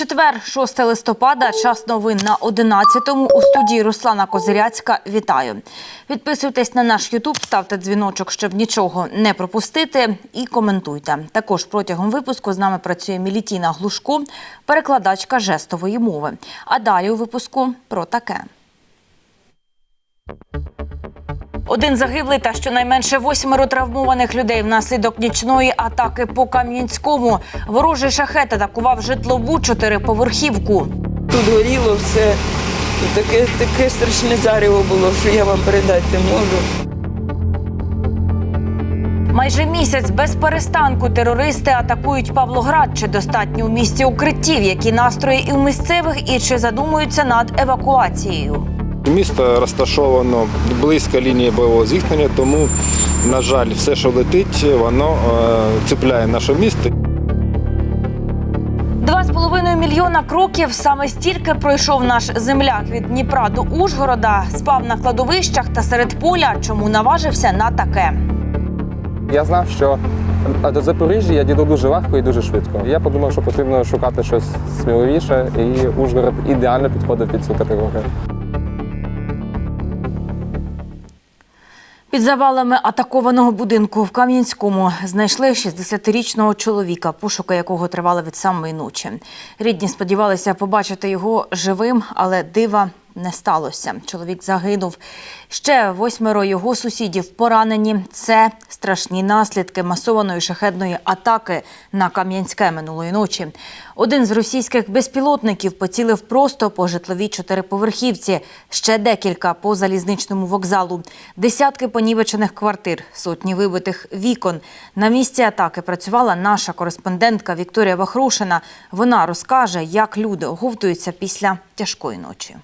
Четвер, 6 листопада, час новин на 11-му. У студії Руслана Козиряцька. Вітаю. Підписуйтесь на наш Ютуб, ставте дзвіночок, щоб нічого не пропустити, і коментуйте. Також протягом випуску з нами працює Мілітіна Глушко, перекладачка жестової мови. А далі у випуску про таке. Один загиблий та щонайменше восьмеро травмованих людей внаслідок нічної атаки по Кам'янському. Ворожий шахет атакував житлову чотириповерхівку. Тут горіло все. Таке, таке страшне зарево було, що я вам передати не можу. Майже місяць без перестанку терористи атакують Павлоград. Чи достатньо у місті укриттів? Які настрої і в місцевих, і чи задумуються над евакуацією? Місто розташовано близько лінії бойового зіткнення, тому, на жаль, все, що летить, воно е, цепляє наше місто. Два з половиною мільйона кроків саме стільки пройшов наш земляк від Дніпра до Ужгорода, спав на кладовищах та серед поля. Чому наважився на таке? Я знав, що до Запоріжжя я дійду дуже легко і дуже швидко. Я подумав, що потрібно шукати щось сміливіше, і Ужгород ідеально підходив під цю категорію. Під завалами атакованого будинку в Кам'янському знайшли 60-річного чоловіка, пошуки якого тривали від самої ночі. Рідні сподівалися побачити його живим, але дива не сталося. Чоловік загинув. Ще восьмеро його сусідів поранені. Це страшні наслідки масованої шахедної атаки на Кам'янське минулої ночі. Один з російських безпілотників поцілив просто по житловій чотириповерхівці. Ще декілька по залізничному вокзалу. Десятки понівечених квартир, сотні вибитих вікон. На місці атаки працювала наша кореспондентка Вікторія Вахрушина. Вона розкаже, як люди оговтуються після тяжкої ночі.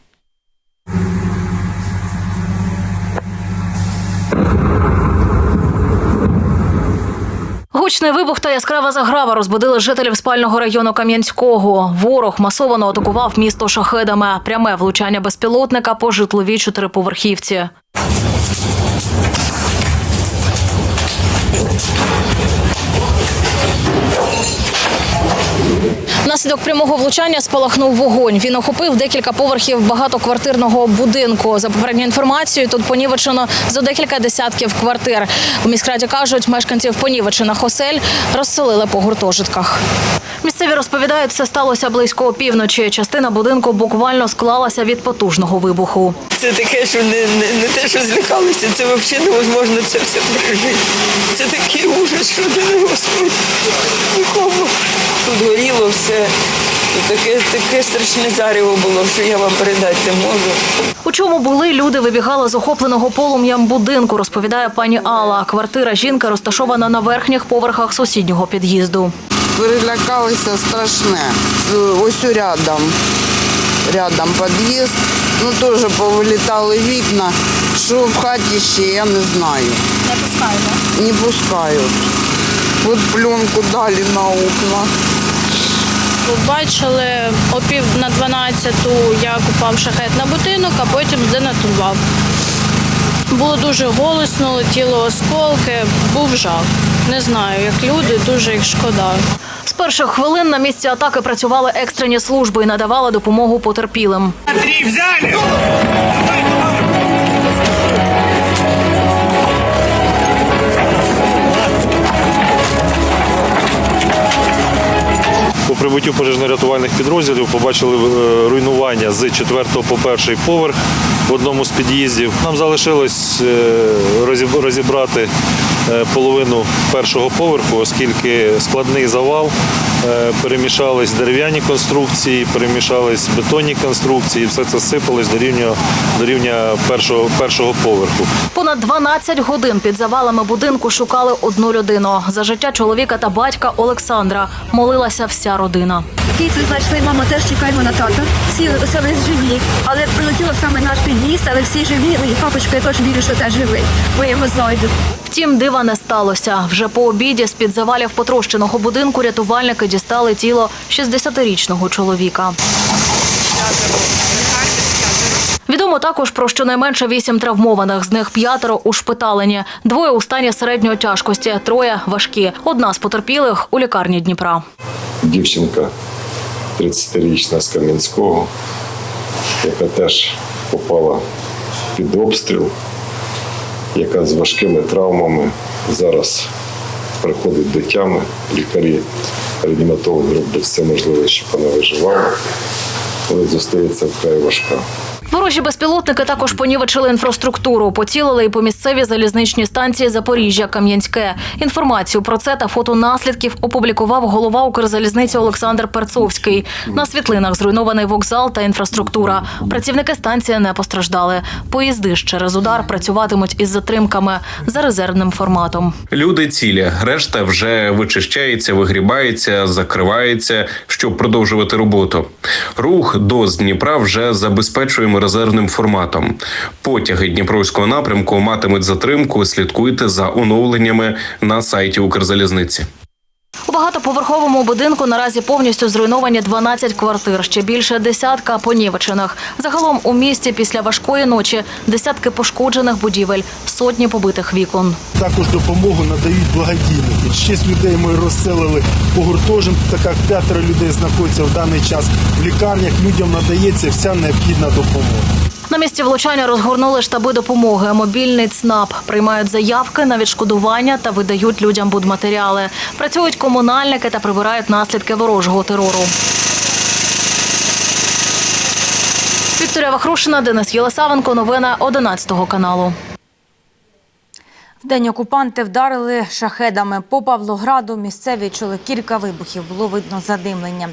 Гучний вибух та яскрава заграва розбудили жителів спального району Кам'янського. Ворог масово атакував місто шахедами. Пряме влучання безпілотника по житловій чотириповерхівці. Внаслідок прямого влучання спалахнув вогонь. Він охопив декілька поверхів багатоквартирного будинку. За попередньою інформацією, тут понівечено зо декілька десятків квартир. У міськраді кажуть, мешканців понівечених осель розселили по гуртожитках. Місцеві розповідають, це сталося близько опівночі. Частина будинку буквально склалася від потужного вибуху. Це таке, що не, не, не те, що злякалися, це взагалі невозможно це все пережити. Це такий ти Господь нікому. Тут горіло все. Таке, таке страшне зарево було, що я вам передати не можу. У чому були люди вибігали з охопленого полум'ям будинку, розповідає пані Алла. Квартира жінки розташована на верхніх поверхах сусіднього під'їзду. Перелякалися страшне. Ось рядом. Рядом під'їзд. Ну теж повилітали вікна. Що в хаті ще, я не знаю. Не пускають, Не пускають. От пленку дали на окна. Побачили о пів на 12-ту як упав шахет на будинок, а потім зденатував. Було дуже голосно, летіло осколки, був жах. Не знаю, як люди, дуже їх шкода. З перших хвилин на місці атаки працювали екстрені служби і надавали допомогу потерпілим. По прибуттю пожежно-рятувальних підрозділів побачили е, руйнування з 4 по 1 поверх в одному з під'їздів. Нам залишилось е, розібрати половину першого поверху, оскільки складний завал, е, перемішались дерев'яні конструкції, перемішались бетонні конструкції, і все це сипалось до рівня, до рівня першого, першого поверху. Понад 12 годин під завалами будинку шукали одну людину. За життя чоловіка та батька Олександра молилася вся родина. Київці знайшли, мама теж чекаємо на тата. Всі себе живі, але прилетіло саме наш під'їзд, але всі живі. І папочка, я теж вірю, що теж живий, бо я його знайду. Втім, дива не сталося. Вже по обіді з-під завалів потрощеного будинку рятувальники дістали тіло 60-річного чоловіка. Відомо також про щонайменше вісім травмованих. З них п'ятеро ушпиталені. Двоє у стані середньої тяжкості, троє важкі. Одна з потерпілих у лікарні Дніпра. дівчинка 30-річна з Кам'янського, яка теж попала під обстріл, яка з важкими травмами зараз приходить до тями. Лікарі, реаніматологи роблять все можливе, щоб вона виживала, але зостається вкрай важка. Ворожі безпілотники також понівечили інфраструктуру, поцілили і по місцевій залізничній станції Запоріжжя Кам'янське. Інформацію про це та фото наслідків опублікував голова Укрзалізниці Олександр Перцовський. На світлинах зруйнований вокзал та інфраструктура. Працівники станції не постраждали. Поїзди ж через удар працюватимуть із затримками за резервним форматом. Люди цілі, решта вже вичищається, вигрібається, закривається, щоб продовжувати роботу. Рух до Дніпра вже забезпечуємо резервним форматом. Потяги Дніпровського напрямку матимуть затримку. Слідкуйте за оновленнями на сайті Укрзалізниці. Багатоповерховому будинку наразі повністю зруйновані 12 квартир, ще більше десятка понівечених. Загалом у місті після важкої ночі десятки пошкоджених будівель, сотні побитих вікон. Також допомогу надають благодійники. Шість людей ми розселили по гуртожитках, п'ятеро людей знаходяться в даний час в лікарнях. Людям надається вся необхідна допомога. На місці влучання розгорнули штаби допомоги. Мобільний ЦНАП приймають заявки на відшкодування та видають людям будматеріали. Працюють комунальники та прибирають наслідки ворожого терору. Вікторія Вахрушина, Денис Єлисавенко. Новини 11 каналу. Вдень окупанти вдарили шахедами по Павлограду. Місцеві чули кілька вибухів. Було видно задимлення.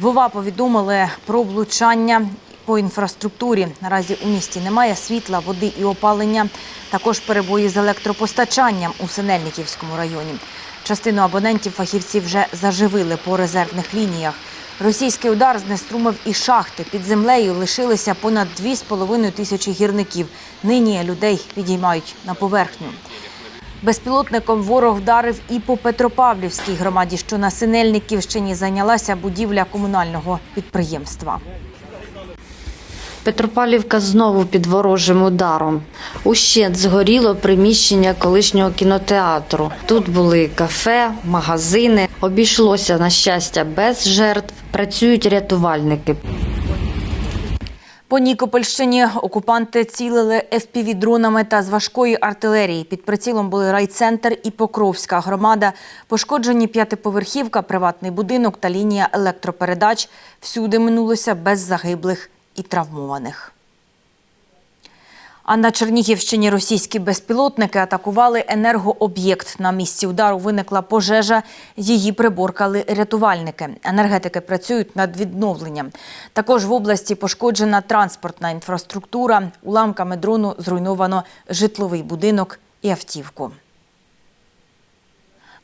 Вова повідомили про влучання по інфраструктурі. Наразі у місті немає світла, води і опалення. Також перебої з електропостачанням у Синельниківському районі. Частину абонентів фахівці вже заживили по резервних лініях. Російський удар знеструмив і шахти. Під землею лишилися понад 2,5 тисячі гірників. Нині людей підіймають на поверхню. Безпілотником ворог вдарив і по Петропавлівській громаді, що на Синельниківщині зайнялася будівля комунального підприємства. Петропавлівка знову під ворожим ударом. Ущент згоріло приміщення колишнього кінотеатру. Тут були кафе, магазини. Обійшлося, на щастя, без жертв. Працюють рятувальники. По Нікопольщині окупанти цілили FPV-дронами та з важкої артилерії. Під прицілом були райцентр і Покровська громада. Пошкоджені п'ятиповерхівка, приватний будинок та лінія електропередач. Всюди минулося без загиблих і травмованих. А на Чернігівщині російські безпілотники атакували енергооб'єкт. На місці удару виникла пожежа. Її приборкали рятувальники. Енергетики працюють над відновленням. Також в області пошкоджена транспортна інфраструктура. Уламками дрону зруйновано житловий будинок і автівку.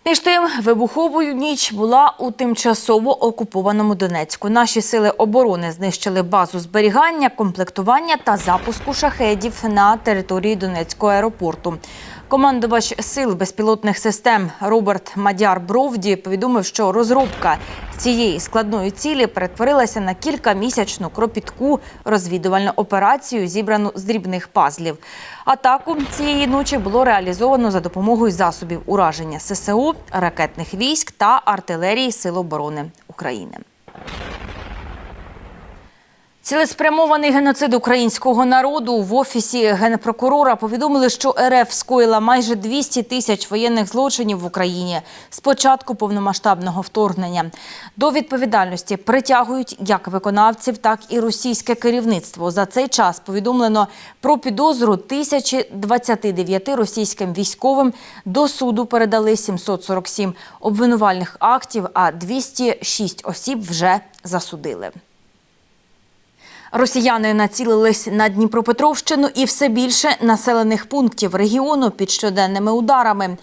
Між тим, вибуховою ніч була у тимчасово окупованому Донецьку. Наші сили оборони знищили базу зберігання, комплектування та запуску шахедів на території Донецького аеропорту. Командувач сил безпілотних систем Роберт Мадяр Бровді повідомив, що розробка цієї складної цілі перетворилася на кількамісячну кропітку розвідувальну операцію, зібрану з дрібних пазлів. Атаку цієї ночі було реалізовано за допомогою засобів ураження ССО, ракетних військ та артилерії Сил оборони України. Цілеспрямований геноцид українського народу в офісі генпрокурора повідомили, що РФ скоїла майже 200 тисяч воєнних злочинів в Україні з початку повномасштабного вторгнення. До відповідальності притягують як виконавців, так і російське керівництво. За цей час повідомлено про підозру 1029 російським військовим. До суду передали 747 обвинувальних актів, а 206 осіб вже засудили. Росіяни націлились на Дніпропетровщину і все більше населених пунктів регіону під щоденними ударами.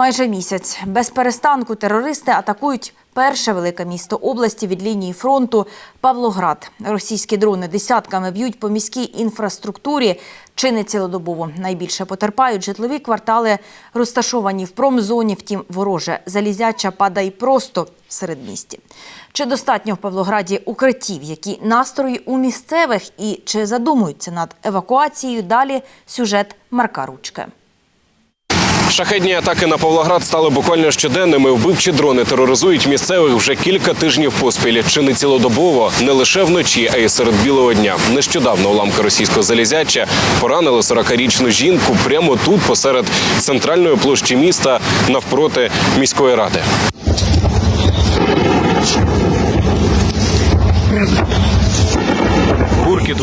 Майже місяць без перестанку терористи атакують перше велике місто області від лінії фронту Павлоград. Російські дрони десятками б'ють по міській інфраструктурі. Чи не цілодобово найбільше потерпають житлові квартали, розташовані в промзоні. Втім, вороже залізяча падає просто в середмісті. Чи достатньо в Павлограді укриттів, які настрої у місцевих і чи задумуються над евакуацією? Далі сюжет Марка Ручки. Шахедні атаки на Павлоград стали буквально щоденними. Вбивчі дрони тероризують місцевих вже кілька тижнів поспіль. Чи не цілодобово, не лише вночі, а й серед білого дня. Нещодавно уламки російського залізяча поранили 40-річну жінку прямо тут, посеред центральної площі міста, навпроти міської ради.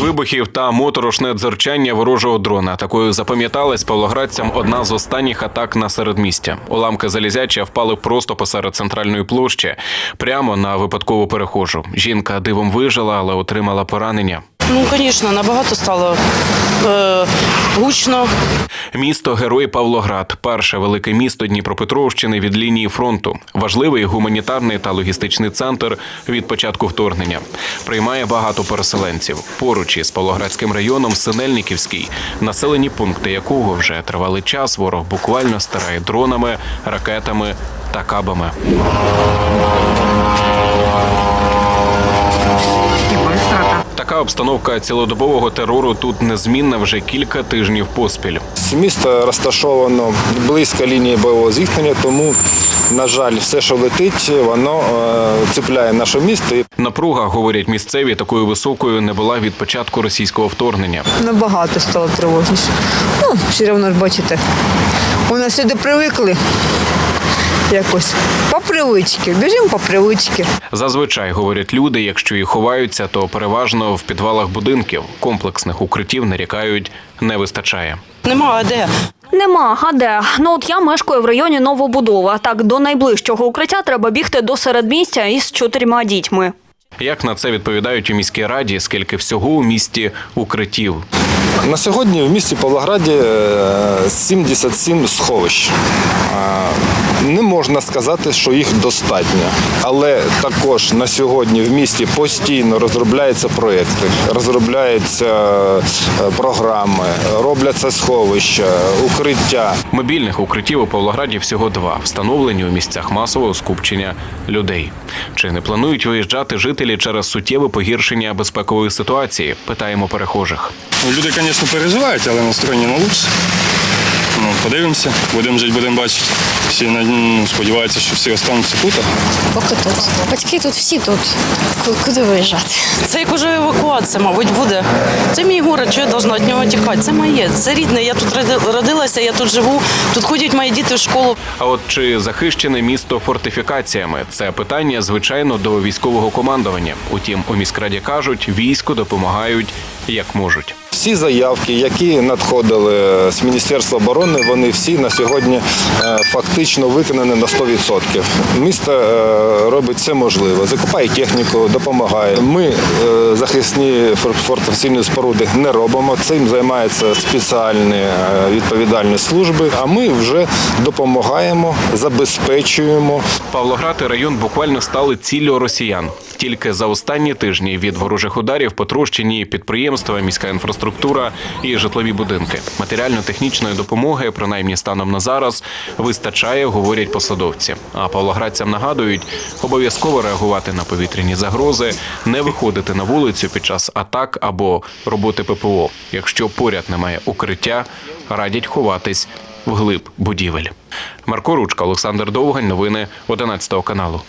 Вибухів та моторошне дзерчання ворожого дрона. Такою запам'яталась павлоградцям одна з останніх атак на середмістя. Уламки залізяча впали просто посеред центральної площі, прямо на випадкову перехожу. Жінка дивом вижила, але отримала поранення. Ну, звісно, набагато стало е, гучно. Місто Герой Павлоград, перше велике місто Дніпропетровщини від лінії фронту. Важливий гуманітарний та логістичний центр від початку вторгнення. Приймає багато переселенців. Поруч із Павлоградським районом Синельниківський, населені пункти якого вже тривалий час ворог буквально стирає дронами, ракетами та кабами. Така обстановка цілодобового терору тут незмінна вже кілька тижнів поспіль. Місто розташовано близько лінії бойового зіткнення, тому, на жаль, все, що летить, воно е, цепляє наше місто. Напруга, говорять місцеві, такою високою не була від початку російського вторгнення. Набагато стало тривожніше. Ну, все одно ж бачите. У нас сюди привикли якось по привичці. Біжимо по привичці. Зазвичай говорять люди, якщо і ховаються, то переважно в підвалах будинків комплексних укриттів нарікають не вистачає. Нема а де. Нема, а де? Ну от я мешкаю в районі Новобудова. Так до найближчого укриття треба бігти до середмістя із чотирма дітьми. Як на це відповідають у міській раді, скільки всього у місті укриттів? На сьогодні в місті Павлограді е, 77 сховищ. Е, Не можна сказати, що їх достатньо, але також на сьогодні в місті постійно розробляються проекти, розробляються е, програми, робляться сховища, укриття. Мобільних укриттів у Павлограді всього два, встановлені у місцях масового скупчення людей. Чи не планують виїжджати жителі через суттєве погіршення безпекової ситуації? Питаємо перехожих. Люди, звісно, переживають, але настроєні на лучше. Ну, подивимося, будемо жити, будемо бачити. Всі ну, сподіваються, що всі остануться тут. Поки тут. Батьки тут всі тут. Куди виїжджати? Це як уже евакуація, мабуть, буде. Це мій город, що я должна від нього тікати. Це моє, це рідне. Я тут родилася, я тут живу, тут ходять мої діти в школу. А от чи захищене місто фортифікаціями? Це питання, звичайно, до військового командування. Утім, у міськраді кажуть, війську допомагають як можуть. Всі заявки, які надходили з Міністерства оборони, вони всі на сьогодні е, фактично виконані на 100%. Місто е, робить все можливе, закупає техніку, допомагає. Ми е, захисні фор- фортифікаційні споруди не робимо. Цим займаються спеціальні відповідальні служби. А ми вже допомагаємо, забезпечуємо. Павлоград і район буквально стали ціллю росіян. Тільки за останні тижні від ворожих ударів потрощені підприємства, міська інфраструктура і житлові будинки. Матеріально-технічної допомоги, принаймні станом на зараз, вистачає, говорять посадовці. А павлоградцям нагадують обов'язково реагувати на повітряні загрози, не виходити на вулицю під час атак або роботи ППО. Якщо поряд немає укриття, радять ховатись вглиб будівель. Марко Ручка, Олександр Довгань. Новини 11 каналу.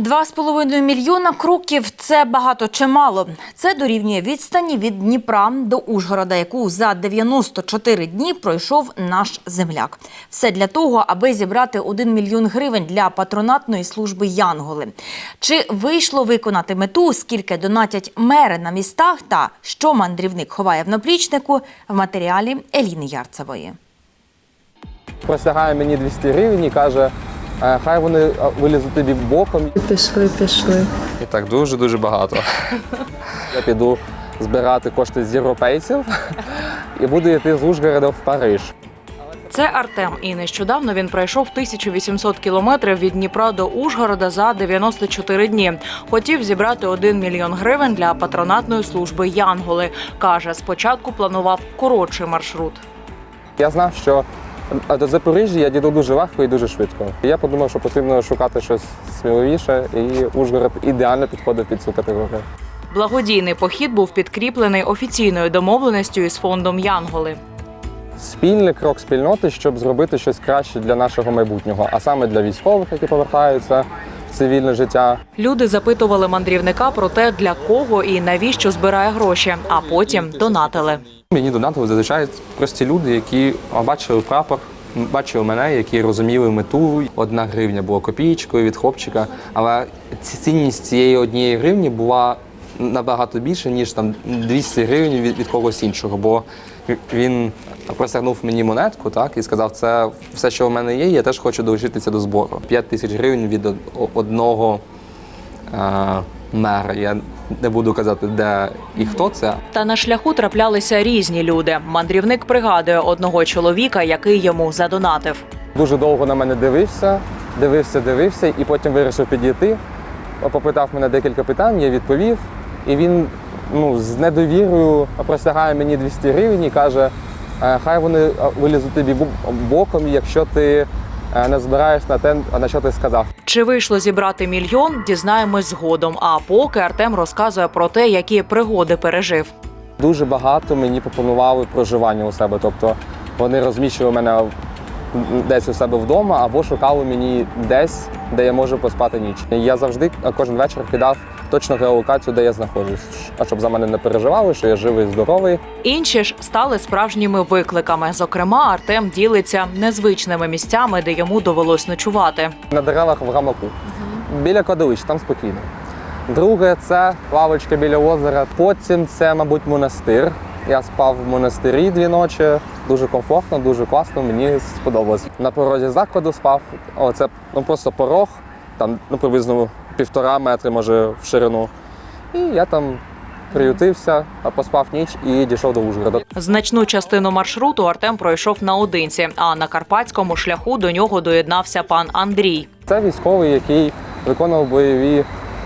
Два з половиною мільйона кроків це багато чи мало. Це дорівнює відстані від Дніпра до Ужгорода, яку за 94 дні пройшов наш земляк. Все для того, аби зібрати 1 мільйон гривень для патронатної служби Янголи. Чи вийшло виконати мету, скільки донатять мери на містах та що мандрівник ховає в наплічнику в матеріалі Еліни Ярцевої. Простягає мені 200 гривень і каже, «Е, хай вони вилізуть тобі боком. Пішли, пішли. І так дуже-дуже багато. Я піду збирати кошти з європейців і буду йти з Ужгорода в Париж. Це Артем, і нещодавно він пройшов 1800 кілометрів від Дніпра до Ужгорода за 94 дні. Хотів зібрати 1 мільйон гривень для патронатної служби Янголи. каже, спочатку планував коротший маршрут. Я знав, що е, до Запоріжжя я дійду дуже легко і дуже швидко. Я подумав, що потрібно шукати щось сміливіше, і Ужгород ідеально підходить під цю категорію. Благодійний похід був підкріплений офіційною домовленістю із фондом Янголи. Спільний крок спільноти, щоб зробити щось краще для нашого майбутнього, а саме для військових, які повертаються цивільне життя. Люди запитували мандрівника про те, для кого і навіщо збирає гроші, а потім донатили. Мені донатили зазвичай прості люди, які бачили прапор, бачили мене, які розуміли мету. Одна гривня була копієчкою від хлопчика, але цінність цієї однієї гривні була набагато більше, ніж там 200 гривень від, від когось іншого. Бо він простягнув мені монетку, так і сказав, це все, що в мене є. Я теж хочу долучитися до збору. 5 тисяч гривень від одного е, мера. Я не буду казати, де і хто це, Та на шляху траплялися різні люди. Мандрівник пригадує одного чоловіка, який йому задонатив. Дуже довго на мене дивився, дивився, дивився, і потім вирішив підійти. Попитав мене декілька питань, я відповів. І він ну, з недовірою простягає мені 200 гривень і каже: «Е, хай вони е, вилізуть тобі боком, якщо ти е, не збираєш на те, на що ти сказав. Чи вийшло зібрати мільйон, дізнаємось згодом. А поки Артем розказує про те, які пригоди пережив. Дуже багато мені пропонували проживання у себе. Тобто вони розміщували мене десь у себе вдома або шукали мені десь, де я можу поспати ніч. Я завжди кожен вечір кидав точно геолокацію, де я знаходжусь, а щоб за мене не переживали, що я живий, здоровий. Інші ж стали справжніми викликами. Зокрема, Артем ділиться незвичними місцями, де йому довелось ночувати. На деревах в гамаку. Біля кладовища, там спокійно. Друге це лавочка біля озера. Потім це, мабуть, монастир. Я спав в монастирі дві ночі. Дуже комфортно, дуже класно. Мені сподобалось. На порозі закладу спав. О, це ну, просто порог, там ну, приблизно півтора метри, може, в ширину. І я там приютився, а поспав ніч і дійшов до Ужгорода. Значну частину маршруту Артем пройшов наодинці, а на карпатському шляху до нього доєднався пан Андрій. Це військовий, який виконував бойові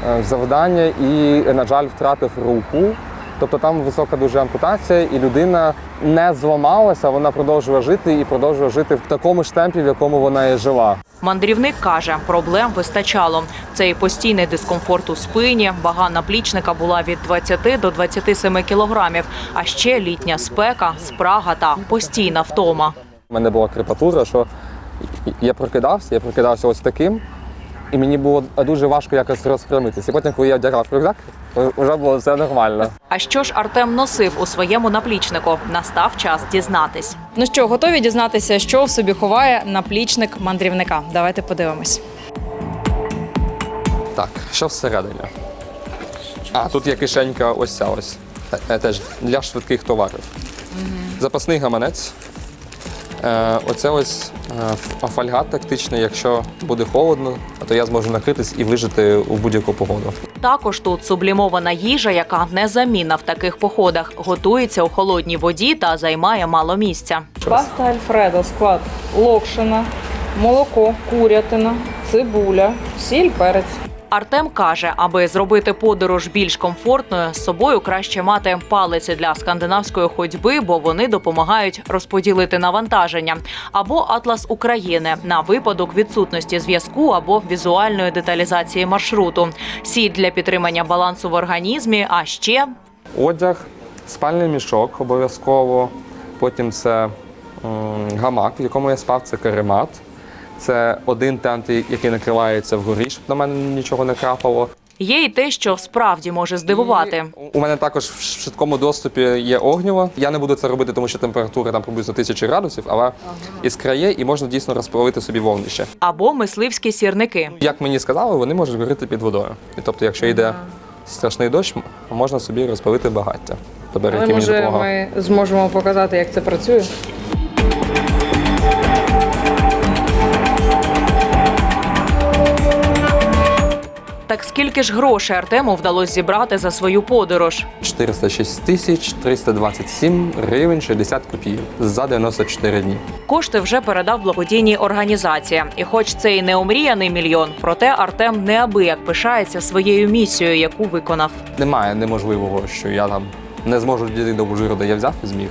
е, завдання і, на жаль, втратив руку. Тобто там висока дуже ампутація, і людина не зламалася, вона продовжує жити і продовжує жити в такому ж темпі, в якому вона і жила. Мандрівник каже, проблем вистачало. Це і постійний дискомфорт у спині, вага наплічника була від 20 до 27 кілограмів, а ще літня спека, спрага та постійна втома. У мене була крепатура, що я прокидався, я прокидався ось таким, і мені було дуже важко якось розпрямитися. І потім, коли я одягав рюкзак, вже було все нормально. А що ж Артем носив у своєму наплічнику? Настав час дізнатись. Ну що, готові дізнатися, що в собі ховає наплічник мандрівника? Давайте подивимось. Так, що всередині? А, тут є кишенька ось ця ось. Е, е, Теж для швидких товарів. Запасний гаманець. Е, оце ось е, фольга тактична, якщо буде холодно, то я зможу накритись і вижити у будь-яку погоду. Також тут сублімована їжа, яка незамінна в таких походах, готується у холодній воді та займає мало місця. Паста Альфредо, склад локшина, молоко, курятина, цибуля, сіль, перець. Артем каже, аби зробити подорож більш комфортною, з собою краще мати палиці для скандинавської ходьби, бо вони допомагають розподілити навантаження, або атлас України на випадок відсутності зв'язку або візуальної деталізації маршруту, сіль для підтримання балансу в організмі, а ще Одяг, спальний мішок обов'язково. Потім це гамак, в якому я спав, це каремат. Це один тент, який накривається вгорі, щоб на мене нічого не крапало. є й те, що справді може здивувати. У мене також в швидкому доступі є огнєво. Я не буду це робити, тому що температура там приблизно тисячі градусів, але іскра є і можна дійсно розпалити собі вогнище. Або мисливські сірники. Як мені сказали, вони можуть горіти під водою. І тобто, якщо йде страшний дощ, можна собі розпалити багаття. Тобто, Але може допомагав. ми зможемо показати, як це працює. Скільки ж грошей Артему вдалося зібрати за свою подорож? 406 тисяч 327 гривень 60 копійок за 94 дні. Кошти вже передав благодійній організації. І хоч це і не омріяний мільйон, проте Артем неабияк пишається своєю місією, яку виконав. Немає неможливого, що я там не зможу дійти до Ужгорода, я взяв і зміг.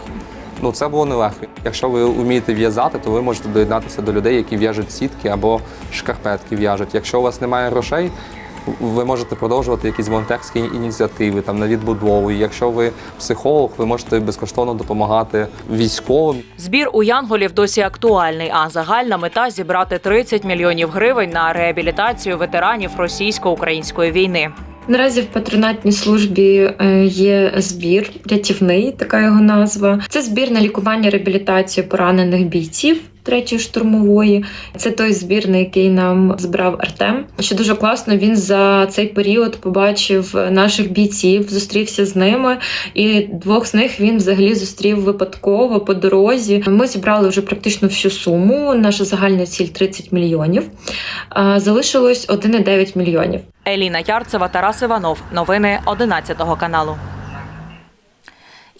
Ну це було нелегко. Якщо ви вмієте в'язати, то ви можете доєднатися до людей, які в'яжуть сітки або шкарпетки в'яжуть. Якщо у вас немає грошей, ви можете продовжувати якісь волонтерські ініціативи там на відбудову. І якщо ви психолог, ви можете безкоштовно допомагати військовим. Збір у Янголів досі актуальний, а загальна мета зібрати 30 мільйонів гривень на реабілітацію ветеранів російсько-української війни. Наразі в патронатній службі е, є збір рятівний, така його назва. Це збір на лікування реабілітацію поранених бійців. Третьої штурмової це той збір, на який нам збирав Артем. Що дуже класно, він за цей період побачив наших бійців, зустрівся з ними, і двох з них він взагалі зустрів випадково по дорозі. Ми зібрали вже практично всю суму. Наша загальна ціль 30 мільйонів. Залишилось 1,9 мільйонів. Еліна Ярцева, Тарас Іванов. Новини 11 каналу.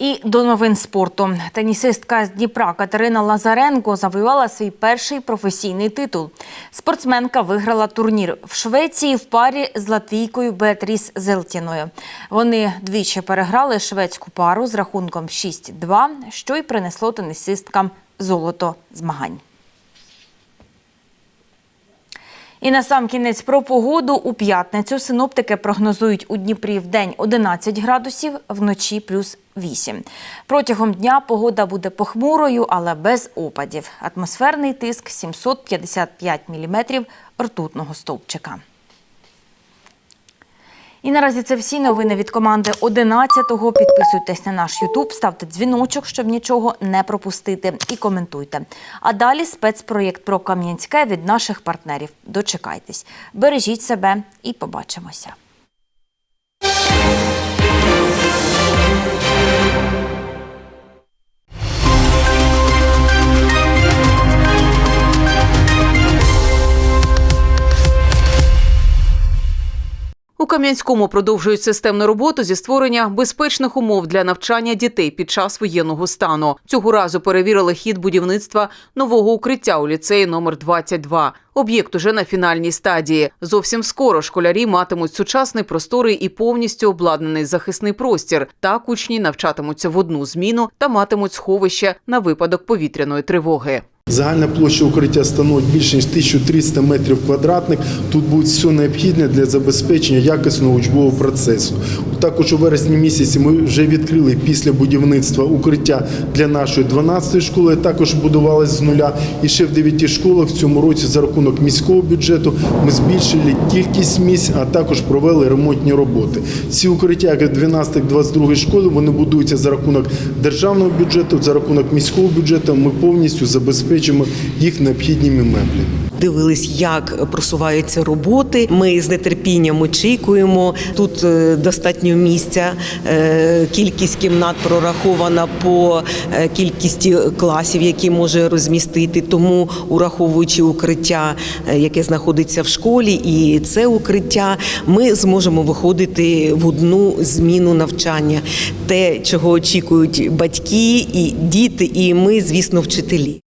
І до новин спорту. Тенісистка з Дніпра Катерина Лазаренко завоювала свій перший професійний титул. Спортсменка виграла турнір в Швеції в парі з латвійкою Беатріс Зелтіною. Вони двічі переграли шведську пару з рахунком 6-2, що й принесло тенісисткам золото змагань. І на сам кінець про погоду у п'ятницю синоптики прогнозують у Дніпрі в день 11 градусів, вночі плюс 8. Протягом дня погода буде похмурою, але без опадів. Атмосферний тиск 755 міліметрів ртутного стовпчика. І наразі це всі новини від команди 11-го. Підписуйтесь на наш Ютуб, ставте дзвіночок, щоб нічого не пропустити, і коментуйте. А далі спецпроєкт про Кам'янське від наших партнерів. Дочекайтесь, бережіть себе і побачимося. У Кам'янському продовжують системну роботу зі створення безпечних умов для навчання дітей під час воєнного стану. Цього разу перевірили хід будівництва нового укриття у ліцеї номер 22. Об'єкт уже на фінальній стадії. Зовсім скоро школярі матимуть сучасний просторий і повністю обладнаний захисний простір. Так учні навчатимуться в одну зміну та матимуть сховище на випадок повітряної тривоги. Загальна площа укриття становить більше ніж 1300 метрів квадратних. Тут буде все необхідне для забезпечення якісного учбового процесу. Також у вересні місяці ми вже відкрили після будівництва укриття для нашої 12-ї школи. Також будувалися з нуля. І ще в 9 школах в цьому році за рахунок міського бюджету ми збільшили кількість місць, а також провели ремонтні роботи. Ці укриття, як 12-22 школи, вони будуються за рахунок державного бюджету, за рахунок міського бюджету. Ми повністю забезпечимо їх необхідними меблями. Дивились, як просуваються роботи. Ми з нетерпінням очікуємо. Тут е, достатньо місця. е, Кількість кімнат прорахована по е, кількості класів, які може розмістити. Тому, ураховуючи укриття, яке знаходиться в школі, і це укриття, ми зможемо виходити в одну зміну навчання. Те, чого очікують батьки і діти, і ми, звісно, вчителі.